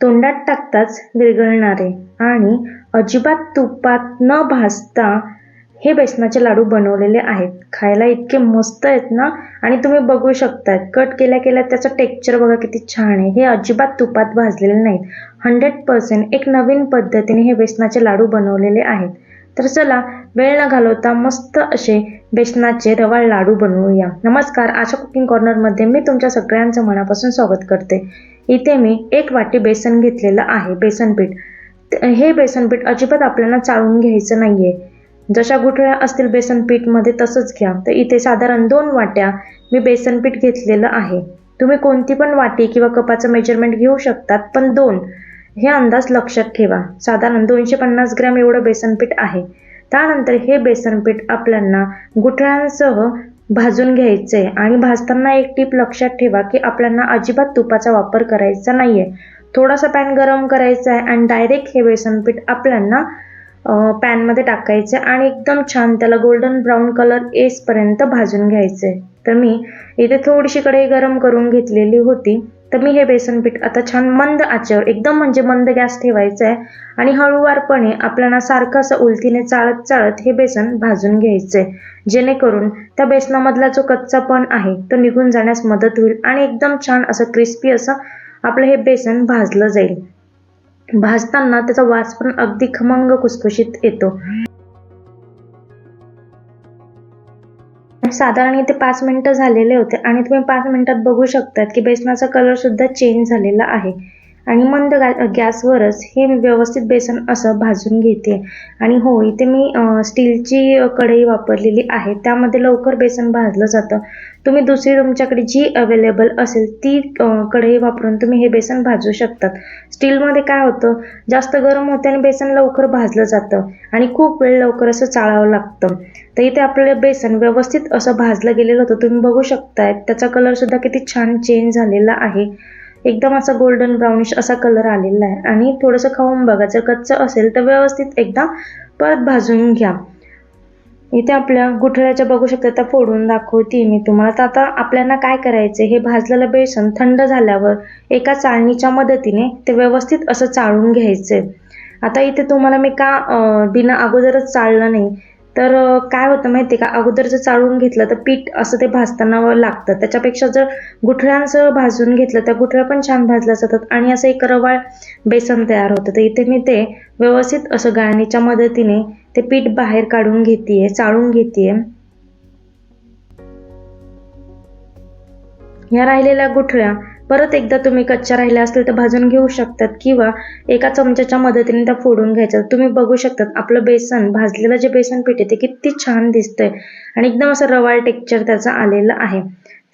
तोंडात टाकताच विरघळणारे आणि अजिबात तुपात न भाजता हे बेसनाचे लाडू बनवलेले आहेत. खायला इतके मस्त आहेत ना? आणि तुम्ही बघू शकता कट केल्या केल्या त्याचं टेक्चर बघा किती छान आहे. हे अजिबात तुपात भाजलेले नाहीत. हंड्रेड पर्सेंट एक नवीन पद्धतीने हे बेसनाचे लाडू बनवलेले आहेत. तर चला वेळ न घालवता मस्त असे बेसनाचे रवाळ लाडू बनवूया. नमस्कार आशा कुकिंग कॉर्नरमध्ये मी तुमच्या सगळ्यांचं मनापासून स्वागत करते. इथे मी एक वाटी बेसन घेतलेलं आहे बेसन पीठ त- हे बेसन पीठ अजिबात आपल्याला चाळून घ्यायचं नाही आहे जशा गुठळ्या असतील बेसन पीठमध्ये तसंच घ्या. तर इथे साधारण दोन वाट्या मी बेसन पीठ घेतलेलं आहे. तुम्ही कोणती पण वाटी किंवा कपाचं मेजरमेंट घेऊ शकतात पण दोन. हे अंदाज लक्षात ठेवा. साधारण दोनशे पन्नास ग्रॅम एवढं बेसन पीठ आहे. त्यानंतर हे बेसन पीठ आपल्याला गुठळ्यांसह भाजून घ्यायचे. आणि भाजताना एक टीप लक्षात ठेवा की आपल्याला अजिबात तुपाचा वापर करायचा नाहीये. थोडासा पॅन गरम करायचा आहे आणि डायरेक्ट हे बेसन पीठ आपल्याला पॅनमध्ये आहे आणि एकदम छान त्याला गोल्डन ब्राऊन कलर येसपर्यंत भाजून घ्यायचं. आहे तर मी इथे थोडीशी कढई गरम करून घेतलेली होती. तर मी हे बेसन पीठ आता छान मंद आचेवर एकदम म्हणजे मंद गॅस ठेवायचा आहे आणि हळूवारपणे आपल्याला सारखं असं उलतीने चाळत चाळत हे बेसन भाजून घ्यायचंय. जेणेकरून त्या बेसनामधला जो कच्चा पण आहे तो निघून जाण्यास मदत होईल आणि एकदम छान असं क्रिस्पी असं आपलं हे बेसन भाजलं जाईल. भाजताना त्याचा वास पण अगदी खमंग कुसकुशीत येतो. साधारण इथे पाच मिनिटं झालेले होते आणि तुम्ही पाच मिनिटात बघू शकतात की बेसनाचा कलर सुद्धा चेंज झालेला आहे. आणि मंद गॅसवरच हे मी व्यवस्थित बेसन असं भाजून घेते. आणि हो इथे मी स्टीलची कढई वापरलेली आहे. त्यामध्ये लवकर बेसन भाजलं जातं. तुम्ही दुसरी तुमच्याकडे जी अवेलेबल असेल ती कढई वापरून तुम्ही हे बेसन भाजू शकतात. स्टीलमध्ये काय होतं जास्त गरम होते आणि बेसन लवकर भाजलं जातं आणि खूप वेळ लवकर असं चाळावं लागतं. तर इथे आपलं बेसन व्यवस्थित असं भाजलं गेलेलं होतं. तुम्ही बघू शकताय त्याचा कलरसुद्धा किती छान चेंज झालेला आहे. एकदम असा गोल्डन ब्राउनिश असा कलर आलेला आहे. आणि थोडंसं खाऊन बघा जर कच्चं असेल तर व्यवस्थित एकदा परत भाजून घ्या. इथे आपल्या गुठळ्याच्या बघू शकता त्या फोडून दाखवते मी तुम्हाला. तर आता आपल्याला काय करायचं हे भाजलेलं बेसन थंड झाल्यावर एका चाळणीच्या मदतीने ते व्यवस्थित असं चाळून घ्यायचंय. आता इथे तुम्हाला मी का बिना अगोदरच चाळलं नाही तर काय होतं माहिती आहे का? अगोदर जर चाळून घेतलं तर पीठ असं ते भाजताना लागतं. त्याच्यापेक्षा जर गुठळ्यांसह भाजून घेतलं तर गुठळ्या पण छान भाजल्या जातात आणि असं एक रवाळ बेसन तयार होतं. तर इथे मी ते व्यवस्थित असं गाळणीच्या मदतीने ते पीठ बाहेर काढून घेतेय चाळून घेते ह्या राहिलेल्या गुठळ्या परत एकदा तुम्ही कच्च्या राहिल्या असतील तर भाजून घेऊ शकतात किंवा एका चमच्याच्या मदतीने त्या फोडून घ्यायच्या. तुम्ही बघू शकतात आपलं बेसन भाजलेलं जे बेसन पीठ आहे ते किती छान दिसतंय आणि एकदम असं रवाळ टेक्स्चर त्याचं आलेलं आहे.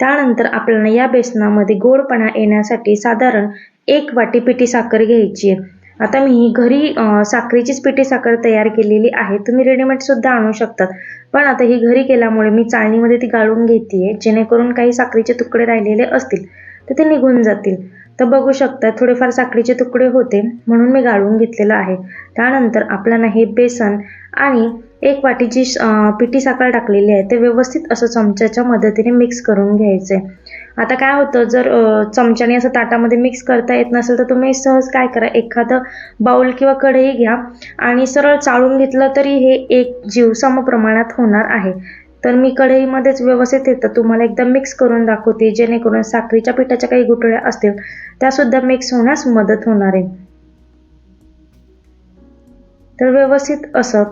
त्यानंतर आपल्याला या बेसनामध्ये गोडपणा येण्यासाठी साधारण एक वाटी पिठी साखर घ्यायची आहे. आता मी ही घरी साखरेचीच पिठी साखर तयार केलेली आहे. तुम्ही रेडीमेडसुद्धा आणू शकतात. पण आता ही घरी केल्यामुळे मी चाळणीमध्ये ती गाळून घेते जेणेकरून काही साखरेचे तुकडे राहिलेले असतील तर ते निघून जातील. तर बघू शकता थोडेफार साखरेचे तुकडे होते म्हणून मी गाळून घेतलेलं आहे. त्यानंतर आपल्याला हे बेसन आणि एक वाटी जी पिठी साखर टाकलेली आहे ते व्यवस्थित असं चमच्याच्या मदतीने मिक्स करून घ्यायचे आता काय होतं जर चमच्याने असं ताटामध्ये मिक्स करता येत नसेल तर तुम्ही सहज काय करा एखादं बाऊल किंवा कढई घ्या आणि सरळ चाळून घेतलं तरी हे एक जीव समप्रमाणात होणार आहे. तर मी कढईमध्येच व्यवस्थित येतं तुम्हाला एकदम मिक्स करून दाखवते जेणेकरून साखरेच्या पिठाच्या काही गुठळ्या असतील त्यासुद्धा मिक्स होण्यास मदत होणार आहे. तर व्यवस्थित असं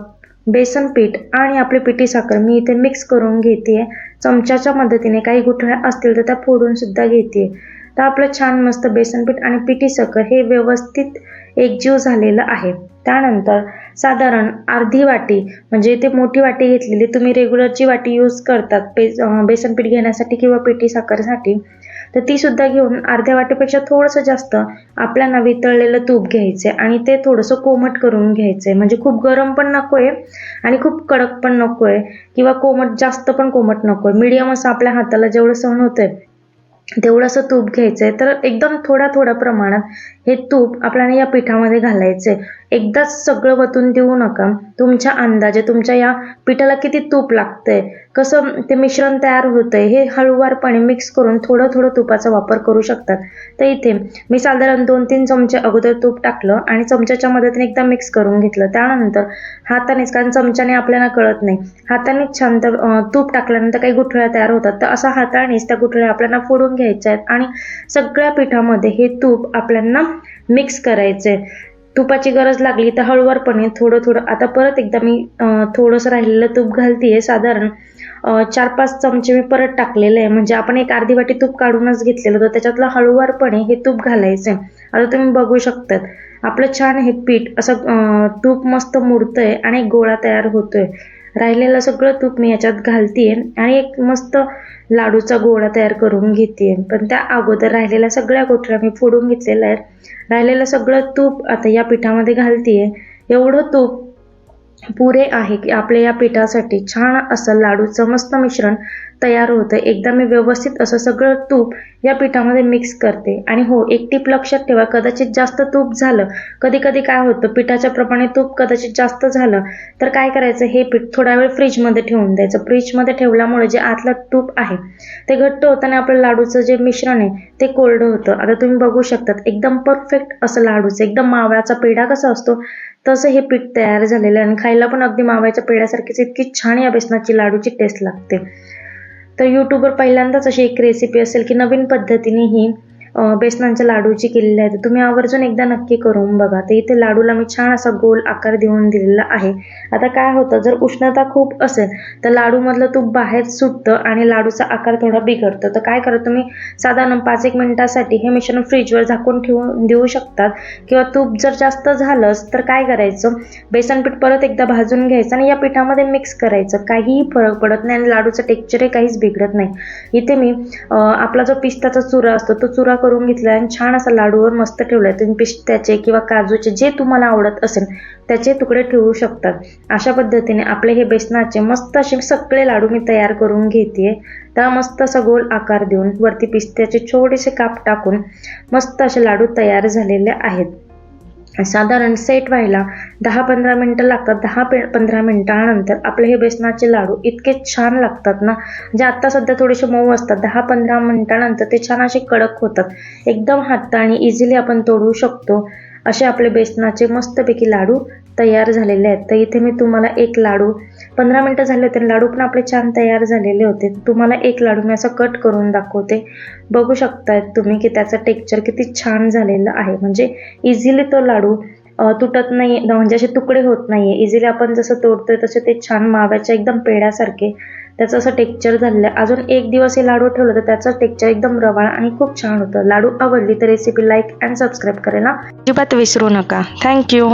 बेसन पीठ आणि आपली पिठी साखर मी इथे मिक्स करून घेते आहे चमच्याच्या मदतीने काही गुठळ्या असतील तर त्या फोडून सुद्धा घेते. तर आपलं छान मस्त बेसनपीठ आणि पिठी साखर हे व्यवस्थित एकजीव झालेलं आहे. त्यानंतर साधारण अर्धी वाटी म्हणजे इथे मोठी वाटी घेतलेली तुम्ही रेग्युलरची वाटी यूज करतात बे बेसनपीठ घेण्यासाठी किंवा पिठी साखरसाठी तर ती सुद्धा घेऊन अर्ध्या वाटेपेक्षा थोडंसं जास्त आपल्याला वितळलेलं तूप घ्यायचे आणि ते थोडंसं कोमट करून घ्यायचे. म्हणजे खूप गरम पण नको आहे आणि खूप कडक पण नको आहे किंवा कोमट जास्त पण कोमट नको आहे मीडियम असं आपल्या हाताला जेवढं सहन होतंय तेवढंसं तूप घ्यायचंय. तर एकदम थोड्या थोड्या प्रमाणात हे तूप आपल्याला या पिठामध्ये घालायचंय. एकदाच सगळं वतून देऊ नका. तुमच्या अंदाजे तुमच्या या पिठाला किती तूप लागतंय? कसं ते मिश्रण तयार होतंय? हे हळूवारपणे मिक्स करून थोडं थोडं तुपाचा वापर करू शकतात. तर इथे मी साधारण दोन तीन चमचे अगोदर तूप टाकलं आणि चमच्याच्या मदतीने एकदा मिक्स करून घेतलं. त्यानंतर हातानेच कारण चमच्याने आपल्याला कळत नाही. हातानेच छान तर तूप टाकल्यानंतर काही गुठळ्या तयार होतात. तर असा हातानेच त्या गुठळ्या आपल्याला फोडून घ्यायच्या आहेत आणि सगळ्या पिठामध्ये हे तूप आपल्याला मिक्स करायचे तुपाची गरज लागली तर हळूवारपणे थोडं थोडं. आता परत एकदा मी थोडंसं राहिलेलं तूप घालतीये साधारण चार पाच चमचे मी परत टाकलेले आहे. म्हणजे आपण एक अर्धी वाटी तूप काढूनच घेतलेलं होतं. त्याच्यातलं हळूवारपणे हे तूप घालायचं आता तुम्ही बघू शकतात. आपलं छान हे पीठ असं तूप मस्त मुरतंय आणि एक गोळा तयार होतोय. राहिलेलं सगळं तूप मी याच्यात घालतीये आणि एक मस्त लाडूचा गोळा तयार करून घेते पण त्या अगोदर राहिलेल्या सगळ्या गोठऱ्या मी फोडून घेतलेल्या आहेत. राहिलेलं सगळं तूप आता या पिठामध्ये घालतीये. एवढं तूप पुरे आहे की आपल्या या पिठासाठी छान असं लाडूचं मस्त मिश्रण तयार होतं. एकदा मी व्यवस्थित असं सगळं तूप या पिठामध्ये मिक्स करते. आणि हो एक टीप लक्षात ठेवा कदाचित जास्त तूप झालं कधी कधी काय होतं पिठाच्या प्रमाणे तूप कदाचित जास्त झालं तर काय करायचं हे पीठ थोडा वेळ फ्रीजमध्ये ठेवून द्यायचं. फ्रीजमध्ये ठेवल्यामुळे जे आतलं तूप आहे ते घट्ट होतं आणि आपलं लाडूचं जे मिश्रण आहे ते कोरडं होतं. आता तुम्ही बघू शकतात एकदम परफेक्ट असं लाडूचं एकदम माव्याचा पेढा कसा असतो तसं हे पीठ तयार झालेलं आणि खायला पण अगदी माव्याच्या पेढ्यासारखीच इतकी छान या बेसनाची लाडूची टेस्ट लागते. तर यूट्यूबवर पहिल्यांदाच अशी एक रेसिपी असेल की नवीन पद्धतीने ही बेसनाच्या लाडूची केलेली आहे. तर तुम्ही आवर्जून एकदा नक्की करून बघा. तर इथे लाडूला मी छान असा गोल आकार देऊन दिलेला आहे. आता काय होतं जर उष्णता खूप असेल तर लाडूमधलं तूप बाहेर सुटतं आणि लाडूचा आकार थोडा बिघडतो. तर काय करा तुम्ही साधारण पाच एक मिनिटासाठी हे मिश्रण फ्रीजवर झाकून ठेवून देऊ शकतात. किंवा तूप जर जास्त झालंच तर काय करायचं? बेसन पीठ परत एकदा भाजून घ्यायचं आणि या पिठामध्ये मिक्स करायचं. काहीही फरक पडत नाही आणि लाडूचं टेक्चरही काहीच बिघडत नाही. इथे मी आपला जो पिस्ताचा चुरा असतो तो चुरा करून घेतला आणि छान असा लाडूवर मस्त ठेवलाय. तुम्ही पिस्त्याचे किंवा काजूचे जे तुम्हाला आवडत असेल त्याचे तुकडे ठेवू शकतात अशा पद्धतीने आपले हे बेसनाचे मस्त असे सगळे लाडू मी तयार करून घेते त्या मस्त असा गोल आकार देऊन वरती पिस्त्याचे छोटेसे काप टाकून मस्त असे लाडू तयार झालेले आहेत. साधारण सेट व्हायला दहा पंधरा मिनटं लागतात. दहा पे पंधरा मिनटानंतर आपले हे बेसनाचे लाडू इतके छान लागतात ना जे आत्ता सध्या थोडेसे मऊ असतात. दहा पंधरा मिनटानंतर ते छान असे कडक होतात. एकदम हाताने इझिली आपण तोडू शकतो. असे आपले बेसनाचे मस्तपैकी लाडू तयार झालेले आहेत. तर इथे मी तुम्हाला एक लाडू पंधरा मिनटं झाले होते आणि लाडू पण आपले छान तयार झालेले होते. तुम्हाला एक लाडू मी असं कट करून दाखवते. बघू शकतायत तुम्ही की त्याचं टेक्चर किती छान झालेलं आहे. म्हणजे इझिली तो लाडू तुटत नाही म्हणजे असे तुकडे होत नाही आहे इझिली आपण जसं तोडतोय तसे ते छान माव्याच्या एकदम पेड्यासारखे त्याचं असं टेक्चर झालेलं आहे. अजून एक दिवस हे लाडू ठेवलं तर त्याचं टेक्चर एकदम रवाळ आणि खूप छान होतं. लाडू आवडली तर रेसिपी लाईक अँड सबस्क्राईब करायला अजिबात विसरू नका. थँक्यू